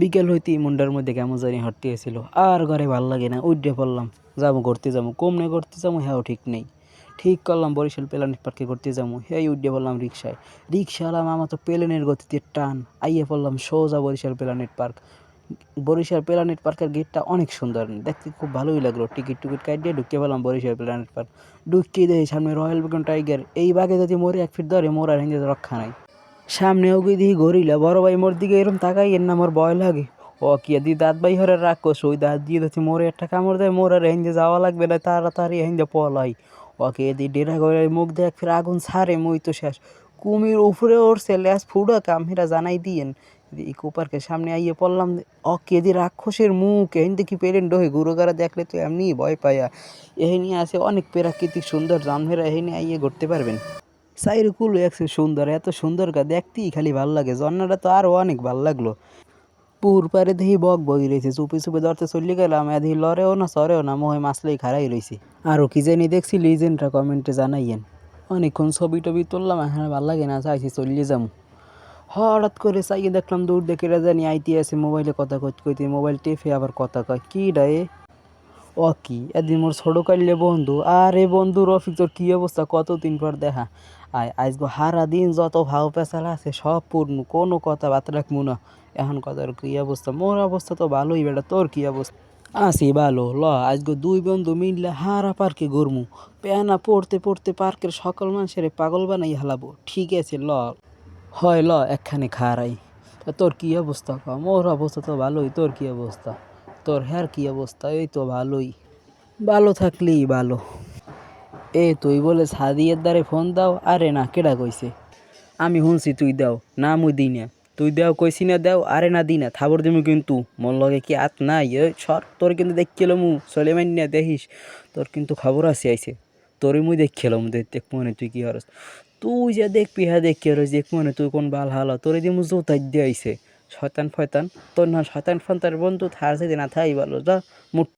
বিকেল হইতেই মুন্ডার মধ্যে কেমন জানি হাঁটতে এসেছিল আর ঘরে ভালো লাগে না উঠে পড়লাম। যাব, ঘুরতে যাব কমনে ঘুরতে যাব হ্যাঁ ঠিক নেই। ঠিক করলাম, বরিশাল প্ল্যানেট পার্কে ঘুরতে যাব হ্যাঁ উঠে পড়লাম রিক্সায় রিক্সাওয়ালা আমার তো প্লেনের গতিতে টান। আইয়ে পড়লাম সোজা Barishal planet park. Barishal planet পার্কের গেটটা অনেক সুন্দর, দেখতে খুব ভালোই লাগল। টিকিট টিকিট কাটিয়ে ঢুকতে পেলাম বরিশাল প্ল্যানেট পার্ক। ঢুকিয়ে দেখি সামনে রয়্যাল বেগন টাইগার। এই বাঘে যদি মরে, এক ফিট ধরে, মোর আর রক্ষা নাই। সামনেও ওকে দেখি গরিলা, বড় ভাই মোর দিকে এরকম তাকাই এর না আমার ভয় লাগে। ও কি দি দাঁত ভাই হরে করছে ওই দাঁত দিয়ে ধরছি মোরে একটা কামড় দেয়, মোর আর হিন্দে যাওয়া লাগবে না, তাড়াতাড়ি হিন্দে পলাই। ওকে এদি ডেরা করে মুখ দেখ ফের আগুন ছাড়ে, মুই তো শেষ। কুমির উপরে উঠছে ল্যাস ফুড়া কামহিরা জানাই দিয়েন। ইকো পার্কের সামনে আইয়ে পড়লাম অ কেদি রাক্ষসের মুখ এহিন দেখি পেরেন ডোহে, গুরুগারা দেখলে তো এমনি ভয় পাইয়া এহিনি আছে অনেক প্রাকৃতিক সুন্দর জামহেরা এহিনি আইয়ে ঘুরতে পারবেন। সাইর কুল একসে সুন্দর, এত সুন্দর গা, দেখতেই খালি ভালো লাগে। ঝর্ণাটা তো আরও অনেক ভালো লাগল। পুর পারে দেখি বক বই রয়েছে, চুপি চুপি ধরতে চলে গেলাম এদি লরেও না, সরেও না, মোহে মাসলেই খারাই রয়েছে আরও কি জানি দেখছি, লিজেন্ডরা কমেন্টে জানাইয়েন। অনেকক্ষণ ছবি টবি তুললাম হ্যাঁ ভালো লাগে না, চাইছি চলিয়ে যাব হঠাৎ করে চাইয়ে দেখলাম, দূর দেখে জানি আইতে আছে, মোবাইলে কথা কইতে কইতে, মোবাইল টেপে আবার কথা কয়, কি ডায়ে ও কি? এদিন মোর ছোটো কাইলে বন্ধু। আরে বন্ধু রফিক, তোর কী অবস্থা? কতদিন পর দেখা? আয় আজগো হারা দিন যত ভাও পেঁচালা আছে সব পূর্ণ। কোনো কথা বার্তা রাখব না। এখন কথার কী অবস্থা? মোর অবস্থা তো ভালোই বেটা। তোর কী অবস্থা? আছি ভালো। ল আজগো দুই বন্ধু মিললে হারা পার্কে ঘুরমু। পেয়ানা পড়তে পড়তে পার্কের সকল মানুষের পাগল বানাই হালাবো। ঠিক আছে, ল। হয়, ল, একখানে খারাই তা তোর কী অবস্থা ক? মোর অবস্থা তো ভালোই। তোর কী অবস্থা? তোর হ্যার কী অবস্থা? এই তো ভালোই। ভালো থাকলেই ভালো। এ, তুই বলে সাদিয়ের দ্বারে ফোন দাও, আরে না, কেডা কইছে? আমি শুনছি, তুই দাও, না মুই দিই না। তুই দেও, কইছি না দেও, আরে না দিই না থাবর দিমু কিন্তু। মন লগে কি আত নাই? এ, সর, তোর কিন্তু দেখিল মু চলে মানি না, দেখিস। তোর কিন্তু খবর আছে, আইছে। তোরে মুই দেখিলাম দেখ মনে তুই কি হরস। তুই যে দেখবি হ্যাঁ দেখি আর দেখ মনে তুই কোন বাল হালা। তোরে দিয়ে মুজো তাই দিয়ে আইছে। শয়তান, ফয়তান, তোর না, শয়তান ফয়তান বন্ধু, থার সাথে না থাই ভালো যা মুট